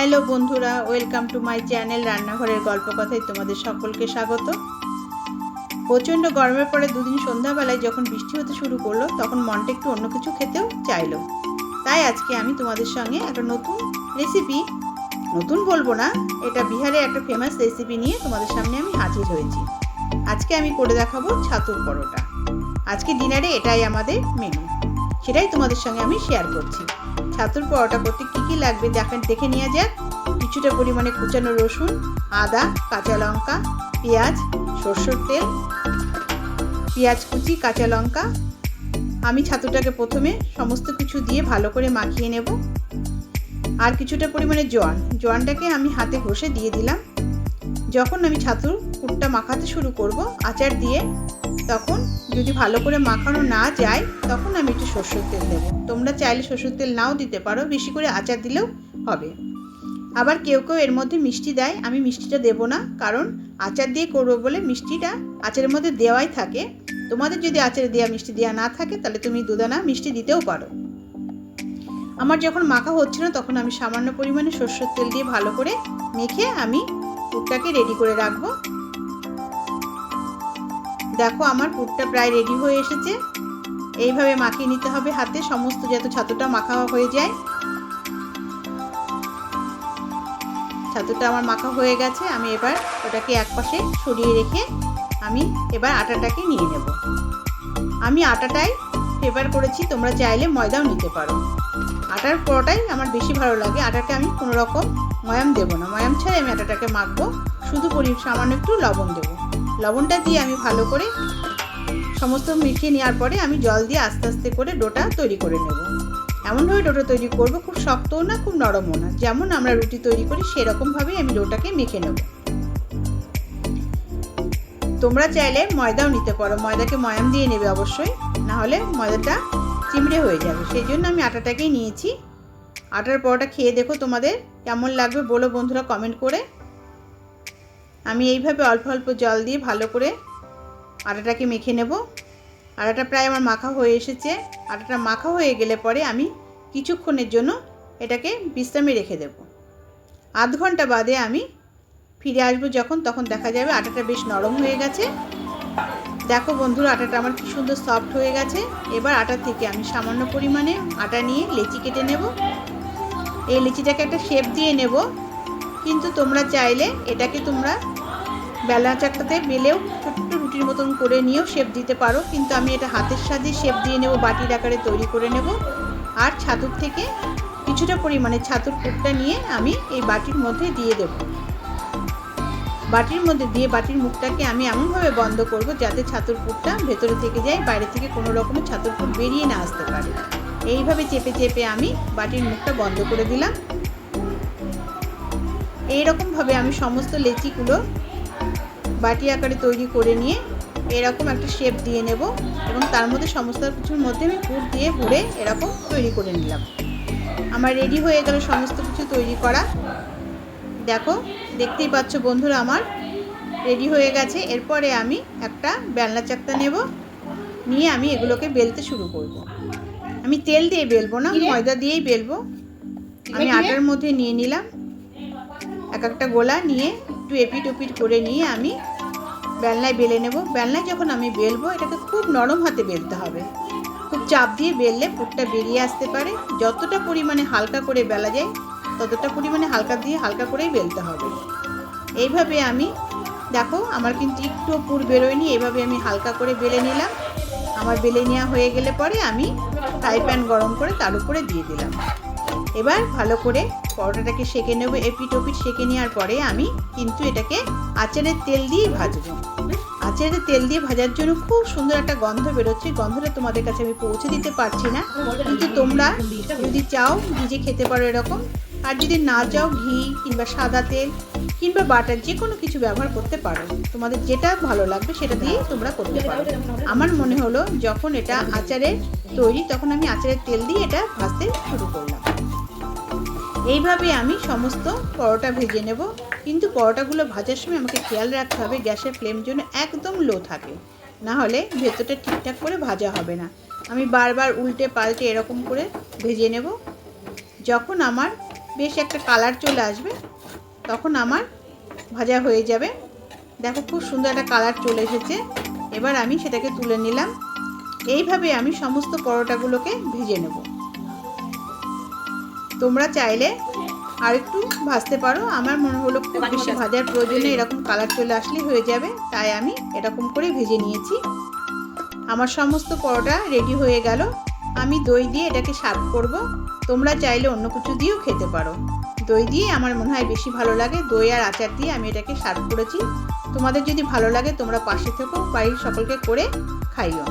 Hello বন্ধুরা, welcome to my channel রান্নাঘরের গল্প কথায় তোমাদের সকলকে স্বাগত। প্রচণ্ড গরমের পরে দুদিন সন্ধ্যাবেলায় যখন বৃষ্টি হতে শুরু করল, তখন মনটা একটু অন্য কিছু খেতেও চাইলো। তাই আজকে আমি তোমাদের সঙ্গে একটা নতুন রেসিপি নতুন বলব না, এটা বিহারে একটা ফেমাস রেসিপি নিয়ে তোমাদের সামনে আমি হাজির হয়েছি। আজকে আমি করে দেখাবো ছাতুর পরোটা। আজকে ডিনারে এটাই আমাদের মেনু সেটাই তোমাদের সঙ্গে আমি শেয়ার করছি। ছাতুর পরোটা করতে কী কী লাগবে দেখেন, দেখে নেওয়া যাক কিছুটা পরিমাণে কুচানো রসুন, আদা, কাঁচা লঙ্কা, পেঁয়াজ, সরষের তেল, পেঁয়াজ কুচি, কাঁচা লঙ্কা। আমি ছাতুটাকে প্রথমে সমস্ত কিছু দিয়ে ভালো করে মাখিয়ে নেব। আর কিছুটা পরিমাণে জোয়ান। জোয়ানটাকে আমি হাতে ঘষে দিয়ে দিলাম। যখন আমি ছাতুর কুটটা মাখাতে শুরু করব, আচার দিয়ে, তখন যদি ভালো করে মাখানো না যায়, তখন আমি একটু সর্ষের তেল দেবো। তোমরা চাইলে সর্ষের তেল নাও দিতে পারো, বেশি করে আচার দিলেও হবে। আবার কেউ কেউ এর মধ্যে মিষ্টি দেয়, আমি মিষ্টিটা দেবো না, কারণ আচার দিয়ে করব বলে মিষ্টিটা আচারের মধ্যে দেওয়াই থাকে। তোমাদের যদি আচারে দেওয়া মিষ্টি দেওয়া না থাকে, তাহলে তুমি দুদানা মিষ্টি দিতেও পারো। আমার যখন মাখা হচ্ছে না তখন আমি সামান্য পরিমাণে সর্ষের তেল দিয়ে ভালো করে মেখে আমি পুরটাকে রেডি করে রাখব। দেখো আমার পুরটা প্রায় রেডি হয়ে এসেছে। এইভাবে মাখিয়ে নিতে হবে হাতে, সমস্ত যত ছাতুটা মাখা হয়ে যায়। ছাতুটা আমার মাখা হয়ে গেছে, আমি এবার ওটাকে একপাশে সরিয়ে রেখে আমি এবার আটাটাকে নিয়ে নেব। আমি আটাটাই ফেভার করেছি, তোমরা চাইলে ময়দাও নিতে পারো। আটার পরোটাই আমার বেশি ভালো লাগে, আটাকে আমি কোনো রকম ময়াম দেবো না। ময়াম ছাড়াই আমি আটাটাকে মাখবো, শুধু পরি সামান্য একটু লবণ দেবো। লবণটা দিয়ে আমি ভালো করে সমস্ত মিশিয়ে নেওয়ার পরে আমি জল দিয়ে আস্তে আস্তে করে ডোটা তৈরি করে নেব। এমনভাবে ডোটা তৈরি করব, খুব শক্তও না, খুব নরমও না। যেমন আমরা রুটি তৈরি করি, সেরকমভাবেই আমি ডোটাকে মেখে নেব। তোমরা চাইলে ময়দাও নিতে পারো। ময়দাকে ময়াম দিয়ে নেবে অবশ্যই। না হলে ময়দাটা চিমড়ে হয়ে যাবে। সেই জন্য আমি আটাটাকেই নিয়েছি। আটার পরোটা খেয়ে দেখো তোমাদের কেমন লাগবে। বলো বন্ধুরা কমেন্ট করে। আমি এইভাবে অল্প অল্প জল দিয়ে ভালো করে আটাটাকে মেখে নেব। আটাটা প্রায় আমার মাখা হয়ে এসেছে। আটাটা মাখা হয়ে গেলে পরে আমি কিছুক্ষণের জন্য এটাকে বিশ্রামে রেখে দেব। আধ ঘণ্টা বাদে আমি ফিরে আসব যখন, তখন দেখা যাবে আটাটা বেশ নরম হয়ে গেছে। দেখো বন্ধুরা, আটাটা আমার কি সুন্দর সফট হয়ে গেছে। এবার আটা থেকে আমি সামান্য পরিমাণে আটা নিয়ে লেচি কেটে নেব। এই লেচিটাকে একটা শেপ দিয়ে নেব। কিন্তু তোমরা চাইলে এটাকে তোমরা বেলা চাকটাতে বেলেও ছোট্ট রুটির মতন করে নিয়েও শেপ দিতে পারো। কিন্তু আমি এটা হাতের সাহায্যে শেপ দিয়ে নেব, বাটির আকারে তৈরি করে নেব। আর ছাতুর থেকে কিছুটা পরিমাণে ছাতুর পুরটা নিয়ে আমি এই বাটির মধ্যে দিয়ে দেব। বাটির মধ্যে দিয়ে বাটির মুখটাকে আমি এমনভাবে বন্ধ করব যাতে ছাতুর পুরটা ভেতরে থেকে যায়, বাইরে থেকে কোনো রকমের ছাতুর পুর বেরিয়ে না আসতে পারে। এইভাবে চেপে চেপে আমি বাটির মুখটা বন্ধ করে দিলাম। এইরকমভাবে আমি সমস্ত লেচিগুলো বাটি আকারে তৈরি করে নিয়ে এরকম একটা শেপ দিয়ে নেব এবং তার মধ্যে সমস্ত কিছুর মধ্যে আমি পুর দিয়ে ভরে এরকম তৈরি করে নিলাম। আমার রেডি হয়ে গেল সমস্ত কিছু তৈরি করা। দেখো দেখতেই পাচ্ছ বন্ধুরা আমার রেডি হয়ে গেছে। এরপরে আমি একটা বেলনা চাকতা নেব। নিয়ে আমি এগুলোকে বেলতে শুরু করব। আমি তেল দিয়ে বেলবো না ময়দা দিয়েই বেলবো। আমি আটার মধ্যে নিয়ে নিলাম। এক একটা গোলা নিয়ে একটু এপিট ওপিট করে নিয়ে আমি বেলনায় বেলে নেব। বেলনায় যখন আমি বেলবো, এটাকে খুব নরম হাতে বেলতে হবে। খুব চাপ দিয়ে বেললে পুরটা বেরিয়ে আসতে পারে। যতটা পরিমাণে হালকা করে বেলা যায়, ততটা পরিমাণে হালকা দিয়ে হালকা করেই বেলতে হবে। এইভাবে আমি, দেখো, আমার কিন্তু একটু পুর বেরোয়নি এইভাবে আমি হালকা করে বেলে নিলাম। আমার বেলে নেওয়া হয়ে গেলে পরে আমি ফ্রাই প্যান গরম করে তার উপরে দিয়ে দিলাম। এবার ভালো করে পরোটাটাকে সেঁকে নেব এপিট ওপিট সেঁকে নেওয়ার পরে আমি কিন্তু এটাকে আচারের তেল দিয়েই ভাজবো। আচারের তেল দিয়ে ভাজার জন্য খুব সুন্দর একটা গন্ধ বেরোচ্ছে, গন্ধটা তোমাদের কাছে আমি পৌঁছে দিতে পারছি না। কিন্তু তোমরা যদি চাও ভিজে খেতে পারো এরকম। আর যদি না চাও, ঘি কিংবা সাদা তেল কিংবা বাটার যে কোনো কিছু ব্যবহার করতে পারো। তোমাদের যেটা ভালো লাগবে সেটা দিয়েই তোমরা করতে পারো। আমার মনে হলো, যখন এটা আচারের তৈরি, তখন আমি আচারের তেল দিয়ে এটা ভাজতে শুরু করলাম। এইভাবে আমি সমস্ত পরোটা ভেজে নেব। কিন্তু পরোটাগুলো ভাজার সময় আমাকে খেয়াল রাখতে হবে, গ্যাসের ফ্লেম যেন একদম লো থাকে। না হলে ভেতরটা ঠিকঠাক করে ভাজা হবে না। আমি বারবার উল্টে পাল্টে এরকম করে ভেজে নেব। যখন আমার বেশ একটা কালার চলে আসবে, তখন আমার ভাজা হয়ে যাবে। দেখো খুব সুন্দর একটা কালার চলে এসেছে। এবার আমি সেটাকে তুলে নিলাম। এইভাবে আমি সমস্ত পরোটাগুলোকে ভেজে নেব। তোমরা চাইলে আর একটু ভাজতে পারো। আমার মনে হলো খুব বেশি ভাজার প্রয়োজনে এরকম কালার চলে আসলে হয়ে যাবে তাই আমি এরকম করে ভেজে নিয়েছি। আমার সমস্ত পরোটা রেডি হয়ে গেল। আমি দই দিয়ে এটাকে সার্ভ করব। তোমরা চাইলে অন্য কিছু দিয়েও খেতে পারো। দই দিয়ে আমার মনে হয় বেশি ভালো লাগে। দই আর আচার দিয়ে আমি এটাকে সার্ভ করেছি। তোমাদের যদি ভালো লাগে তোমরা পাশে থেকো বাড়ির সকলকে করে খাইও।